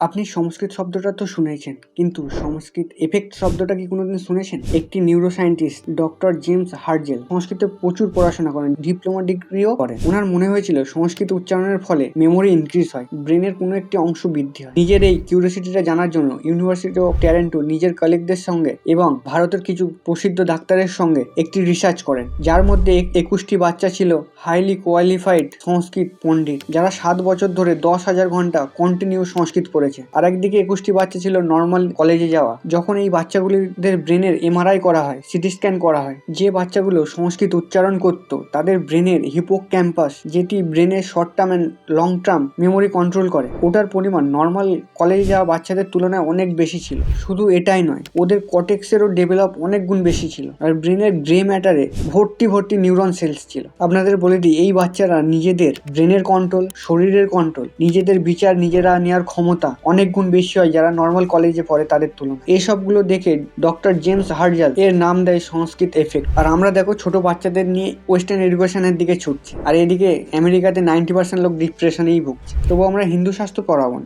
আপনি সংস্কৃত শব্দটা তো শুনেছেন, কিন্তু সংস্কৃত এফেক্ট শব্দটা কি কোনোদিন শুনেছেন? একটি নিউরোসায়েন্টিস্ট ডক্টর জেমস হার্জেল সংস্কৃতে প্রচুর পড়াশোনা করেন ডিপ্লোমা ডিগ্রিও করেন। ওনার মনে হয়েছিল, সংস্কৃত উচ্চারণের ফলে মেমোরি ইনক্রিজ হয় ব্রেনের কোনো একটি অংশ বৃদ্ধি হয়। নিজের এই কিউরিয়াসিটিটা জানার জন্য ইউনিভার্সিটি অফ ট্যারেন্টো নিজের কলিগদের সঙ্গে এবং ভারতের কিছু প্রসিদ্ধ ডাক্তারের সঙ্গে একটি রিসার্চ করেন, যার মধ্যে একুশটি বাচ্চা ছিল হাইলি কোয়ালিফাইড সংস্কৃত পণ্ডিত, যারা সাত বছর ধরে দশ হাজার ঘণ্টা কন্টিনিউ সংস্কৃত পড়েছে আর একদিকে একুশটি বাচ্চা ছিল নর্মাল কলেজে যাওয়া। যখন এই বাচ্চাগুলিদের ব্রেনের এমআরআই করা হয় সিটি স্ক্যান করা হয়, যে বাচ্চাগুলো সংস্কৃত উচ্চারণ করত, তাদের ব্রেনের হিপো ক্যাম্পাস যেটি ব্রেনের short term and long term memory control করে, ওটার পরিমাণ নর্মাল কলেজে যাওয়া বাচ্চাদের তুলনায় অনেক বেশি ছিল। শুধু এটাই নয়, ওদের কটেক্সেরও ডেভেলপ অনেক গুণ বেশি ছিল, আর ব্রেনের গ্রে ম্যাটারে ভর্তি ভর্তি নিউরন সেলস ছিল। আপনাদের বলে দিই, এই বাচ্চারা নিজেদের ব্রেনের কন্ট্রোল শরীরের কন্ট্রোল নিজেদের বিচার নিজেরা নেওয়ার ক্ষমতা অনেক গুণ বেশি হয় যারা নর্মাল কলেজে পড়ে তাদের তুলনায়। এইসবগুলো দেখে ডক্টর জেমস হার্জাল এর নাম দেয় সংস্কৃত এফেক্ট আর আমরা দেখো ছোট বাচ্চাদের নিয়ে ওয়েস্টার্ন এডুকেশনের দিকে ছুটছে। আর এদিকে আমেরিকাতে নাইনটি পার্সেন্ট লোক ডিপ্রেশনেই ভুগছে। তবু আমরা হিন্দু শাস্ত্র পড়াবো না।